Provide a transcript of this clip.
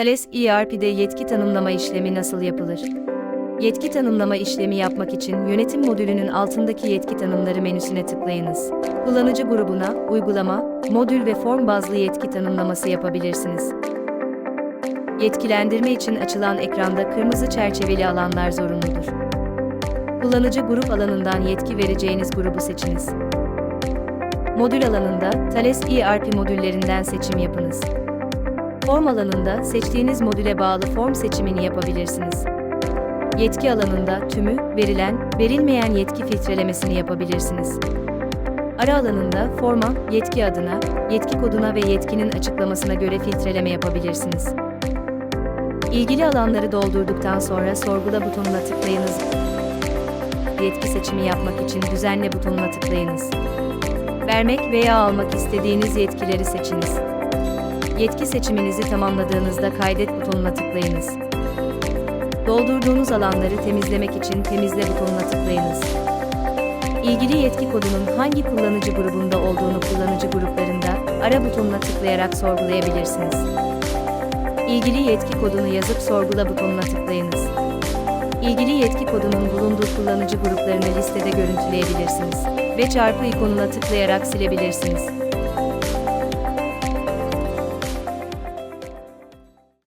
Thales ERP'de yetki tanımlama işlemi nasıl yapılır? Yetki tanımlama işlemi yapmak için yönetim modülünün altındaki yetki tanımları menüsüne tıklayınız. Kullanıcı grubuna, uygulama, modül ve form bazlı yetki tanımlaması yapabilirsiniz. Yetkilendirme için açılan ekranda kırmızı çerçeveli alanlar zorunludur. Kullanıcı grup alanından yetki vereceğiniz grubu seçiniz. Modül alanında Thales ERP modüllerinden seçim yapınız. Form alanında seçtiğiniz modüle bağlı form seçimini yapabilirsiniz. Yetki alanında tümü, verilen, verilmeyen yetki filtrelemesini yapabilirsiniz. Ara alanında forma, yetki adına, yetki koduna ve yetkinin açıklamasına göre filtreleme yapabilirsiniz. İlgili alanları doldurduktan sonra sorgula butonuna tıklayınız. Yetki seçimi yapmak için düzenle butonuna tıklayınız. Vermek veya almak istediğiniz yetkileri seçiniz. Yetki seçiminizi tamamladığınızda kaydet butonuna tıklayınız. Doldurduğunuz alanları temizlemek için temizle butonuna tıklayınız. İlgili yetki kodunun hangi kullanıcı grubunda olduğunu kullanıcı gruplarında ara butonuna tıklayarak sorgulayabilirsiniz. İlgili yetki kodunu yazıp sorgula butonuna tıklayınız. İlgili yetki kodunun bulunduğu kullanıcı gruplarını listede görüntüleyebilirsiniz ve çarpı ikonuna tıklayarak silebilirsiniz.